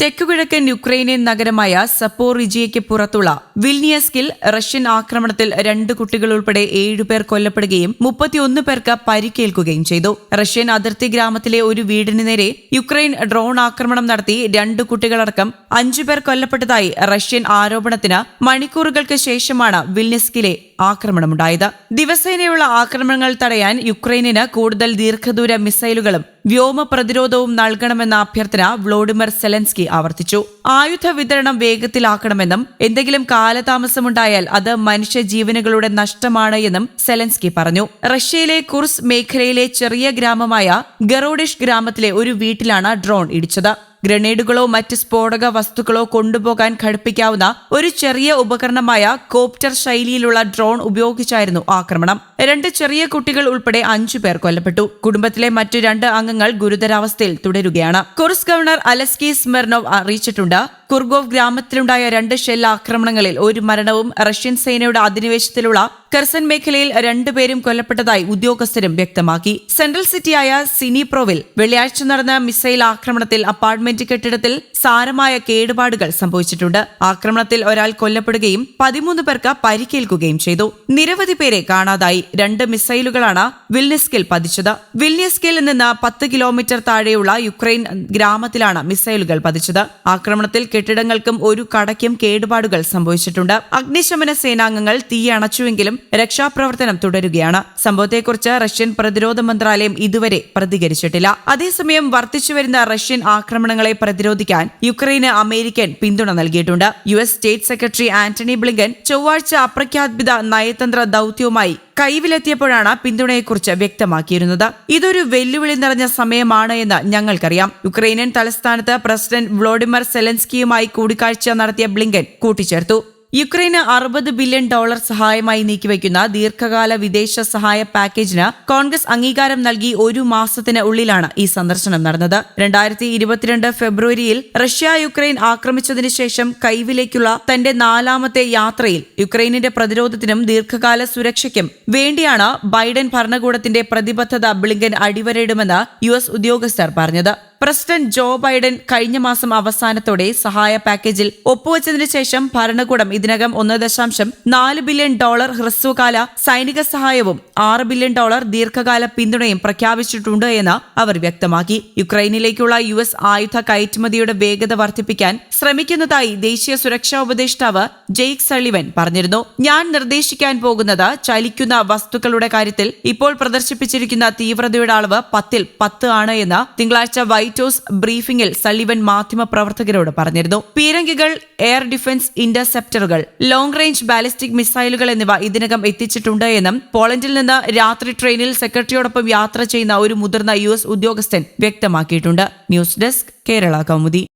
തെക്കുകിഴക്കൻ യുക്രൈനിയൻ നഗരമായ സപ്പോറിജിയയ്ക്ക് പുറത്തുള്ള വിൽനിയസ്കിൽ റഷ്യൻ ആക്രമണത്തിൽ രണ്ട് കുട്ടികൾ ഉൾപ്പെടെ ഏഴുപേർ കൊല്ലപ്പെടുകയും മുപ്പത്തിയൊന്ന് പേർക്ക് പരിക്കേൽക്കുകയും ചെയ്തു. റഷ്യൻ അതിർത്തി ഗ്രാമത്തിലെ ഒരു വീടിന് നേരെ യുക്രൈൻ ഡ്രോൺ ആക്രമണം നടത്തി രണ്ട് കുട്ടികളടക്കം അഞ്ചുപേർ കൊല്ലപ്പെട്ടതായി റഷ്യൻ ആരോപണത്തിന് മണിക്കൂറുകൾക്ക് ശേഷമാണ് വിൽനിസ്കിലെ ആക്രമണമുണ്ടായത്. ദിവസേനയുള്ള ആക്രമണങ്ങൾ തടയാൻ യുക്രൈനിന് കൂടുതൽ ദീർഘദൂര മിസൈലുകളും വ്യോമ പ്രതിരോധവും നൽകണമെന്ന അഭ്യർത്ഥന വ്ളോഡിമർ സെലൻസ്കി ആവർത്തിച്ചു. ആയുധ വിതരണം വേഗത്തിലാക്കണമെന്നും എന്തെങ്കിലും കാലതാമസമുണ്ടായാൽ അത് മനുഷ്യ ജീവനുകളുടെ നഷ്ടമാണ് എന്നും സെലൻസ്കി പറഞ്ഞു. റഷ്യയിലെ കുർസ് മേഖലയിലെ ചെറിയ ഗ്രാമമായ ഗറോഡിഷ് ഗ്രാമത്തിലെ ഒരു വീട്ടിലാണ് ഡ്രോൺ ഇടിച്ചത്. ഗ്രനേഡുകളോ മറ്റ് സ്ഫോടക വസ്തുക്കളോ കൊണ്ടുപോകാൻ ഘടിപ്പിക്കാവുന്ന ഒരു ചെറിയ ഉപകരണമായ കോപ്റ്റർ ശൈലിയിലുള്ള ഡ്രോൺ ഉപയോഗിച്ചായിരുന്നു ആക്രമണം. രണ്ട് ചെറിയ കുട്ടികൾ ഉൾപ്പെടെ അഞ്ചു പേർ കൊല്ലപ്പെട്ടു. കുടുംബത്തിലെ മറ്റു രണ്ട് അംഗങ്ങൾ ഗുരുതരാവസ്ഥയിൽ തുടരുകയാണ്. കുറുസ് ഗവർണർ അലസ്കി സ്മെർനോവ് അറിയിച്ചിട്ടുണ്ട്. കുർഗോവ് ഗ്രാമത്തിലുണ്ടായ രണ്ട് ഷെൽ ആക്രമണങ്ങളിൽ ഒരു മരണവും റഷ്യൻ സേനയുടെ അധിനിവേശത്തിലുള്ള കെർസൻ മേഖലയിൽ രണ്ടുപേരും കൊല്ലപ്പെട്ടതായി ഉദ്യോഗസ്ഥരും വ്യക്തമാക്കി. സെൻട്രൽ സിറ്റിയായ സിനിപ്രോവിൽ വെള്ളിയാഴ്ച നടന്ന മിസൈൽ ആക്രമണത്തിൽ അപ്പാർട്ട്മെന്റ് കെട്ടിടത്തിൽ സാരമായ കേടുപാടുകൾ സംഭവിച്ചിട്ടുണ്ട്. ആക്രമണത്തിൽ ഒരാൾ കൊല്ലപ്പെടുകയും പതിമൂന്ന് പേർക്ക് പരിക്കേൽക്കുകയും ചെയ്തു. നിരവധി പേരെ കാണാതായി. രണ്ട് മിസൈലുകളാണ് വിൽനിസ്കിൽ പതിച്ചത്. വിൽനിസ്കിൽ നിന്ന് പത്ത് കിലോമീറ്റർ താഴെയുള്ള യുക്രൈൻ ഗ്രാമത്തിലാണ് മിസൈലുകൾ പതിച്ചത്. ആക്രമണത്തിൽ കെട്ടിടങ്ങൾക്കും ഒരു കടയ്ക്കും കേടുപാടുകൾ സംഭവിച്ചിട്ടുണ്ട്. അഗ്നിശമന സേനാംഗങ്ങൾ തീയണച്ചുവെങ്കിലും രക്ഷാപ്രവർത്തനം തുടരുകയാണ്. സംഭവത്തെക്കുറിച്ച് റഷ്യൻ പ്രതിരോധ മന്ത്രാലയം ഇതുവരെ പ്രതികരിച്ചിട്ടില്ല. അതേസമയം വർദ്ധിച്ചുവരുന്ന റഷ്യൻ ആക്രമണങ്ങളെ പ്രതിരോധിക്കാൻ യുക്രൈന് അമേരിക്കൻ പിന്തുണ നൽകിയിട്ടുണ്ട്. U S state secretary Antony Blinken ചൊവ്വാഴ്ച അപ്രഖ്യാപിത നയതന്ത്ര ദൌത്യവുമായി കൈവിലെത്തിയപ്പോഴാണ് പിന്തുണയെക്കുറിച്ച് വ്യക്തമാക്കിയിരുന്നത്. ഇതൊരു വെല്ലുവിളി നിറഞ്ഞ സമയമാണ് എന്ന് ഞങ്ങൾക്കറിയാം. യുക്രൈനിയൻ തലസ്ഥാനത്ത് പ്രസിഡന്റ് വ്ളോഡിമർ സെലൻസ്കിയുമായി കൂടിക്കാഴ്ച നടത്തിയ ബ്ലിങ്കൻ കൂട്ടിച്ചേർത്തു. യുക്രൈന് അറുപത് ബില്യൺ ഡോളർ സഹായമായി നീക്കിവയ്ക്കുന്ന ദീർഘകാല വിദേശ സഹായ പാക്കേജിന് കോൺഗ്രസ് അംഗീകാരം നൽകി ഒരു മാസത്തിന് ഉള്ളിലാണ് ഈ സന്ദർശനം നടന്നത്. രണ്ടായിരത്തി ഇരുപത്തിരണ്ട് ഫെബ്രുവരിയിൽ റഷ്യ യുക്രൈൻ ആക്രമിച്ചതിനു ശേഷം കൈവിലേക്കുള്ള തന്റെ നാലാമത്തെ യാത്രയിൽ യുക്രൈനിന്റെ പ്രതിരോധത്തിനും ദീർഘകാല സുരക്ഷയ്ക്കും വേണ്ടിയാണ് ബൈഡൻ ഭരണകൂടത്തിന്റെ പ്രതിബദ്ധത ബ്ലിങ്കൻ അടിവരയിടുമെന്ന് യു എസ് ഉദ്യോഗസ്ഥർ പറഞ്ഞത്. പ്രസിഡന്റ് ജോ ബൈഡൻ കഴിഞ്ഞ മാസം അവസാനത്തോടെ സഹായ പാക്കേജിൽ ഒപ്പുവച്ചതിനു ശേഷം ഭരണകൂടം ഇതിനകം ഒന്ന് ദശാംശം നാല് ബില്യൺ ഡോളർ ഹ്രസ്വകാല സൈനിക സഹായവും ആറ് ബില്യൺ ഡോളർ ദീർഘകാല പിന്തുണയും പ്രഖ്യാപിച്ചിട്ടുണ്ട് എന്ന് അവർ വ്യക്തമാക്കി. യുക്രൈനിലേക്കുള്ള യു എസ് ആയുധ കയറ്റുമതിയുടെ വേഗത വർദ്ധിപ്പിക്കാൻ ശ്രമിക്കുന്നതായി ദേശീയ സുരക്ഷാ ഉപദേഷ്ടാവ് ജെയ്ക് സള്ളിവൻ പറഞ്ഞിരുന്നു. ഞാൻ നിർദ്ദേശിക്കാൻ പോകുന്നത് ചലിക്കുന്ന വസ്തുക്കളുടെ കാര്യത്തിൽ ഇപ്പോൾ പ്രദർശിപ്പിച്ചിരിക്കുന്ന തീവ്രതയുടെ അളവ് പത്തിൽ പത്ത് ആണ് എന്ന് തിങ്കളാഴ്ച വൈറ്റ് ഹൌസ് ബ്രീഫിംഗിൽ സള്ളിവൻ മാധ്യമപ്രവർത്തകരോട് പറഞ്ഞിരുന്നു. പീരങ്കികൾ എയർ ഡിഫൻസ് ഇന്റർസെപ്റ്ററുകൾ ലോങ് റേഞ്ച് ബാലിസ്റ്റിക് മിസൈലുകൾ എന്നിവ ഇതിനകം എത്തിച്ചിട്ടുണ്ട് എന്നും പോളണ്ടിൽ നിന്ന് രാത്രി ട്രെയിനിൽ സെക്രട്ടറിയോടൊപ്പം യാത്ര ചെയ്യുന്ന ഒരു മുതിർന്ന യു ഉദ്യോഗസ്ഥൻ വ്യക്തമാക്കിയിട്ടുണ്ട്. News desk Kerala Kaumudi.